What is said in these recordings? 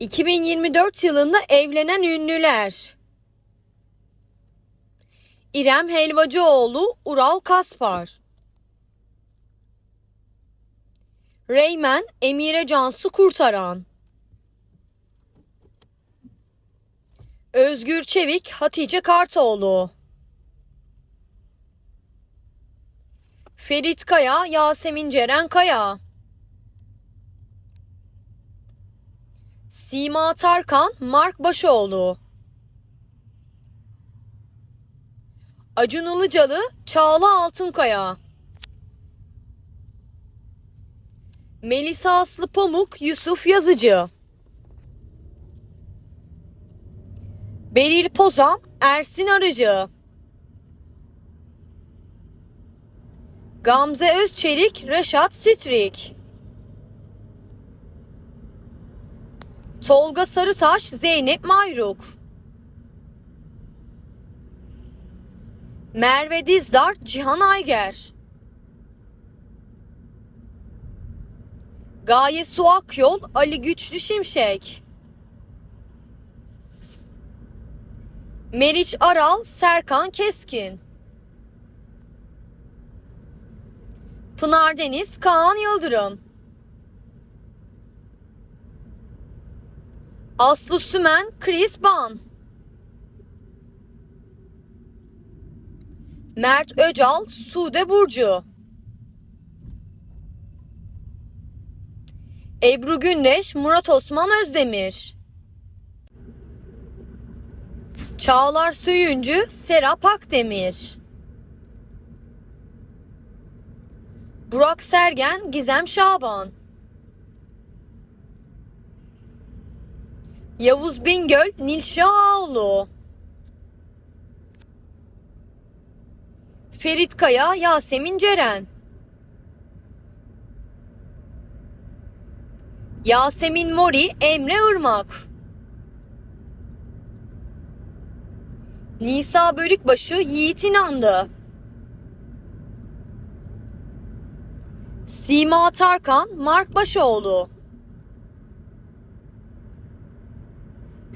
2024 yılında evlenen ünlüler. İrem Helvacıoğlu, Ural Kaspar. Reymen, Emire Cansu Kurtaran. Özgür Çevik, Hatice Kartoğlu. Ferit Kaya, Yasemin Ceren Kaya. Sima Tarkan, Mark Başoğlu. Acun Ilıcalı, Çağla Altınkaya. Melisa Aslı Pamuk, Yusuf Yazıcı. Beril Pozan, Ersin Arıcı. Gamze Özçelik, Reşat Strik. Tolga Sarıtaş, Zeynep Mayruk. Merve Dizdar, Cihan Ayger. Gaye Su Akyol, Ali Güçlü Şimşek. Meriç Aral, Serkan Keskin. Pınar Deniz, Kaan Yıldırım. Aslı Sümen, Chris Ban. Mert Öcal, Sude Burcu. Ebru Gündeş, Murat Osman Özdemir. Çağlar Söyüncü, Serap Akdemir. Burak Sergen, Gizem Şaban. Yavuz Bingöl, Nilşah Ağoğlu. Ferit Kaya, Yasemin Ceren. Yasemin Mori, Emre Irmak. Nisa Bölükbaşı, Yiğit İnandı. Sima Tarkan, Mark Başoğlu.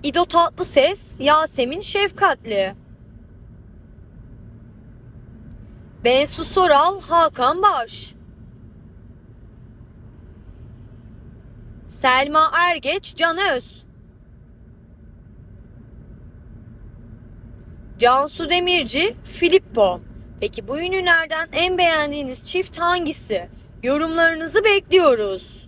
İdo Tatlıses, Yasemin Şefkatli. Bensu Soral, Hakan Baş. Selma Ergeç, Can Öz. Cansu Demirci, Filippo. Peki bu ünlülerden en beğendiğiniz çift hangisi? Yorumlarınızı bekliyoruz.